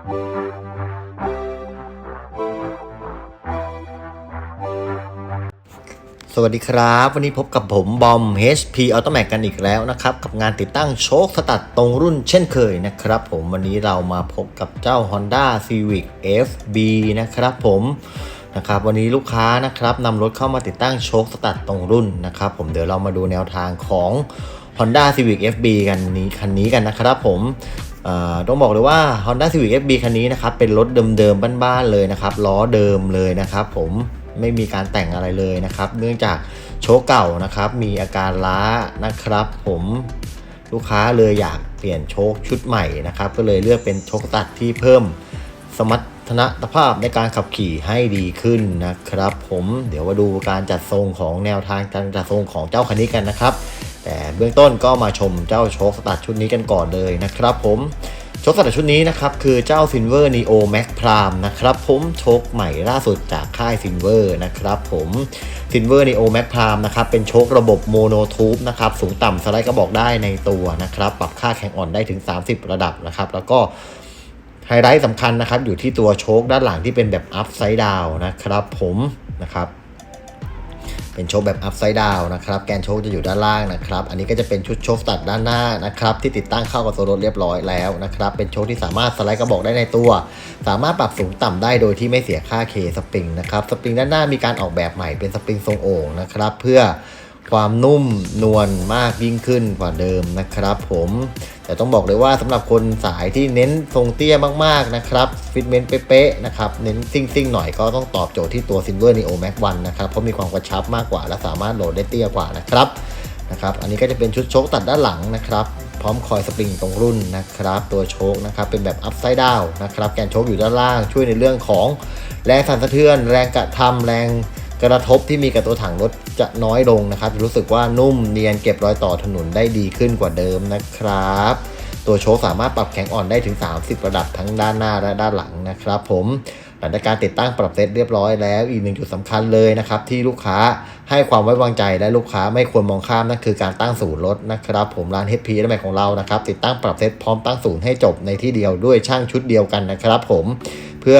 สวัสดีครับ วันนี้พบกับผมบอม HP Automac กันอีกแล้วนะครับ กับงานติดตั้งโชคสตัดตรงรุ่นเช่นเคยนะครับ ผมวันนี้เรามาพบกับเจ้า Honda Civic FB นะครับผมนะครับวันนี้ลูกค้านะครับนำรถเข้ามาติดตั้งโชคสตัดตรงรุ่นนะครับผมเดี๋ยวเรามาดูแนวทางของ Honda Civic FB กันนี้คันนี้กันนะครับผม ต้องบอกเลยว่า Honda Civic FB คันนี้นะครับเป็นรถเดิมๆบ้านๆเลยนะครับล้อเดิมเลยนะครับ ผมไม่มีการแต่งอะไรเลยนะครับ เนื่องจากโชคเก่านะครับ มีอาการล้านะครับ ผมลูกค้าเลยอยากเปลี่ยนโชคชุดใหม่นะครับ ก็เลยเลือกเป็นโชคตัดที่เพิ่มสมรรถนะภาพในการขับขี่ให้ดีขึ้นนะครับ ผมเดี๋ยวมาดูการจัดทรงของแนวทางการจัดทรงของเจ้าคันนี้กันนะครับ แต่เบื้องต้นก็มาชมเจ้าโชคสตัดชุดนี้กันก่อนเลยนะครับผมโชคสตัดชุดนี้นะครับคือเจ้า Silver Neo Max Prime นะครับผมโชคใหม่ล่าสุดจากค่าย Silver นะครับผม Silver Neo Max Prime นะครับเป็นโชคระบบโมโนทูบนะครับสูงต่ำสไลด์กระบอกได้ในตัวนะครับปรับค่าแข็งอ่อนได้ถึง 30 ระดับนะครับแล้วก็ไฮไลท์สำคัญนะครับอยู่ที่ตัวโชคด้านหลังที่เป็นแบบอัพไซด์ดาวนะครับผมนะครับ เป็นโชคแบบอัพไซด์ดาวนะครับแกนโชคจะอยู่ด้านล่างนะครับอันนี้ก็จะเป็นชุดโชคตัดด้านหน้านะครับที่ติดตั้งเข้ากับตัวรถเรียบร้อยแล้วนะครับเป็นโชคที่สามารถสไลด์กระบอกได้ในตัว สามารถปรับสูงต่ำได้โดยที่ไม่เสียค่าเคสปริงนะครับสปริงด้านหน้ามีการออกแบบใหม่เป็นสปริงทรงโอ่งนะครับเพื่อ ความนุ่มนวลมากยิ่งขึ้นกว่าเดิมนะครับผมแต่ต้องบอกเลยว่าสำหรับคนสายที่เน้นทรงเตี้ยมากๆนะครับฟิตเมนต์เป๊ะๆนะครับเน้นซิ่งๆหน่อยก็ต้องตอบโจทย์ที่ตัว Silver Neo Max 1นะครับเพราะมีความกระชับมากกว่า และสามารถโหลดได้เตี้ยกว่านะครับนะครับอันนี้ก็จะเป็นชุดโชคตัดด้านหลังนะครับพร้อมคอยสปริงตรงรุ่นนะครับตัวโชคนะครับเป็นแบบอัพไซด์ดาวนะครับแกนโชคอยู่ด้านล่างช่วยในเรื่องของแรงสั่นสะเทือน แรงกระทำแรง กระทบที่มีกับตัวถังรถจะน้อยลงนะครับ รู้สึกว่านุ่มเนียนเก็บรอยต่อถนนได้ดีขึ้นกว่าเดิมนะครับ ตัวโชคสามารถปรับแข็งอ่อนได้ถึง 30 ระดับทั้งด้านหน้าและด้านหลังนะครับผมหลังจากการติดตั้งปรับเซตเรียบร้อยแล้วอีกหนึ่งจุดสำคัญเลยนะครับ ที่ลูกค้าให้ความไว้วางใจและลูกค้าไม่ควรมองข้ามนั่นคือการตั้งศูนย์รถนะครับ ผมร้าน HP และแมของเรานะครับ ติดตั้งปรับเซตพร้อมตั้งศูนย์ให้จบในที่เดียวด้วยช่างชุดเดียวกันนะครับ ผมเพื่อ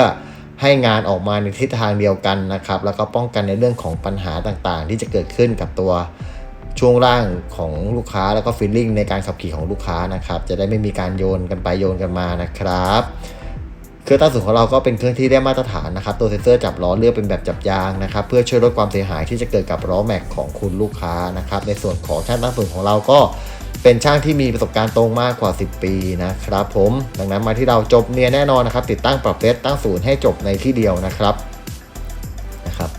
ให้งานออกมาในทิศทางเดียวกันนะครับ แล้วก็ป้องกันในเรื่องของปัญหาต่างๆ ที่จะเกิดขึ้นกับตัวช่วงล่างของลูกค้าแล้วก็ฟีลลิ่งในการขับขี่ของลูกค้านะครับ จะได้ไม่มีการโยนกันไปโยนกันมานะครับเครื่องตั้งศูนย์ของเราก็เป็นเครื่องที่ได้มาตรฐานนะครับ ตัวเซ็นเซอร์จับล้อเลือกเป็นแบบจับยางนะครับ เพื่อช่วยลดความเสียหายที่จะเกิดกับล้อแม็กของคุณลูกค้านะครับ ในส่วนของช่างตั้งศูนของเราก็ เป็นช่างที่มีประสบการณ์ตรงมากกว่า 10 ปีนะครับผมดังนั้นมาที่เราจบเนียนแน่นอนนะครับ ติดตั้งปรับเซตตั้งศูนย์ให้จบในที่เดียวนะครับนะครับ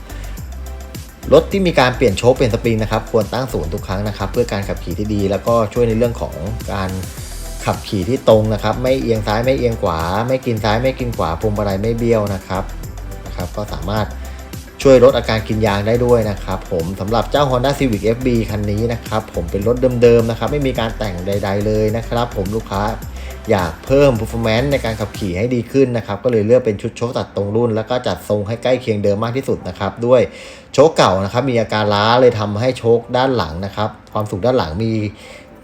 รถที่มีการเปลี่ยนโชคเปลี่ยนสปริงนะครับควรตั้งศูนย์ทุกครั้งนะครับ เพื่อการขับขี่ที่ดี แล้วก็ช่วยในเรื่องของการขับขี่ที่ตรงนะครับ ไม่เอียงซ้ายไม่เอียงขวา ไม่กินซ้ายไม่กินขวาพวงมาลัยไม่เบี้ยวนะครับนะครับ ก็สามารถ ช่วยลดอาการกินยางได้ด้วยนะครับผมสำหรับเจ้า Honda Civic FB คันนี้นะครับผมเป็นรถเดิมๆนะครับไม่มีการแต่งใด ๆ เลยนะครับผมลูกค้าอยากเพิ่ม performance ในการขับขี่ให้ดีขึ้นนะครับก็เลยเลือกเป็นชุดโชคตัดตรงรุ่น แล้วก็จัดทรงให้ใกล้เคียงเดิมมากที่สุดนะครับด้วยโชคเก่านะครับมีอาการล้าเลยทำให้โชคด้านหลังนะครับความสูงด้านหลังมี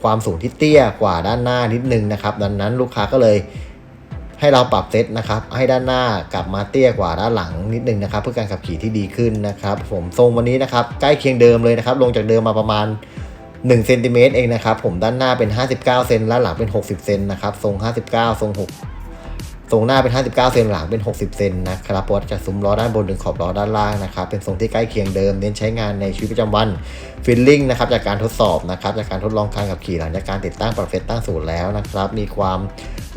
ความสูงที่เตี้ยกว่าด้านหน้านิดนึงนะครับดังนั้นลูกค้าก็เลย ให้เราปรับเซตนะครับ ให้ด้านหน้ากลับมาเตี้ยกว่าด้านหลังนิดนึงนะครับ เพื่อการขับขี่ที่ดีขึ้นนะครับ ผมทรงวันนี้นะครับ ใกล้เคียงเดิมเลยนะครับ ลงจากเดิมมาประมาณ1เซนติเมตรเองนะครับ ผมด้านหน้าเป็น 59 เซนและหลังเป็น 60 เซนนะครับ ทรง 59 ทรง 6 ทรงหน้าเป็น 59 เซนหลังเป็น 60 เซนนะครับวัดจากซุ้มล้อด้านบนถึงขอบล้อด้านล่างนะครับ เป็นทรงที่ใกล้เคียงเดิม เน้นใช้งานในชีวิตประจำวันฟิลลิ่งนะครับ จากการทดสอบนะครับ จากการทดลองการขับขี่หลังจากการติดตั้งปรับเฟซตั้งศูนย์แล้วนะครับ มีความ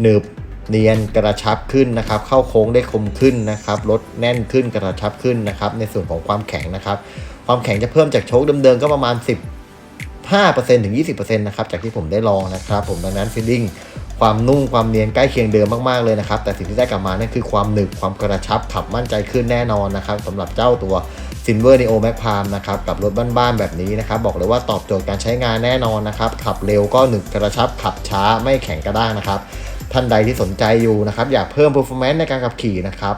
หนึบ เนียนกระชับขึ้นนะครับ เข้าโค้งได้คมขึ้นนะครับรถแน่นขึ้นกระชับขึ้นนะครับ ในส่วนของความแข็งนะครับ ความแข็งจะเพิ่มจากโชคเดิมๆก็ประมาณ 15%ถึง 20%นะครับจากที่ผมได้ลองนะครับผมดังนั้นฟีลลิ่งความนุ่มความเนียนใกล้เคียงเดิมมากๆเลยนะครับ แต่สิ่งที่ได้กลับมานั่นคือความหนึบความกระชับขับมั่นใจขึ้นแน่นอนนะครับสำหรับเจ้าตัว Silver Neo Max Prime นะครับกับรถบ้านๆแบบนี้นะครับ บอกเลยว่าตอบโจทย์การใช้งานแน่นอนนะครับ ขับเร็วก็หนึบกระชับขับช้าไม่แข็งกระด้างนะครับ ท่านใดที่สนใจอยู่นะครับ อยากเพิ่ม performance ในการขับขี่นะครับ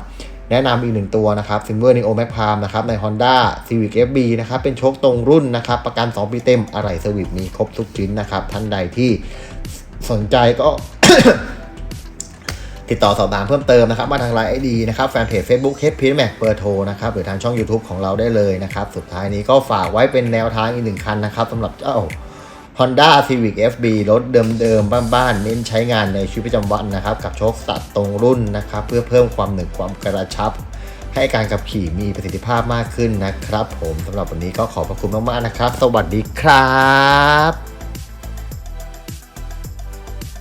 แนะนำอีกหนึ่งตัวนะครับ Silver Neo Max Prime นะครับใน Honda Civic FB นะครับ เป็นโชคตรงรุ่นนะครับ ประกัน 2 ปีเต็ม อะไรเซอร์วิสมีครบทุกชิ้นนะครับ ท่านใดที่สนใจก็ ติดต่อสอบถามเพิ่มเติมนะครับ มาทางไลน์ไอดีนะครับ แฟนเพจ Facebook h p m a c เบอร์โทรนะครับ หรือทางช่อง YouTube ของเราได้เลยนะครับ สุดท้ายนี้ก็ฝากไว้เป็นแนวทางอีกหนึ่งคันนะครับสำหรับเจ้า Honda Civic FB รถเดิมๆบ้านๆเน้นใช้งานในชีวิตประจำวันนะครับ กับโชคสตัดตรงรุ่นนะครับ เพื่อเพิ่มความหนึบความกระชับ ให้การขับขี่มีประสิทธิภาพมากขึ้นนะครับ ผมสำหรับวันนี้ก็ขอบพระคุณมากๆนะครับ สวัสดีครับ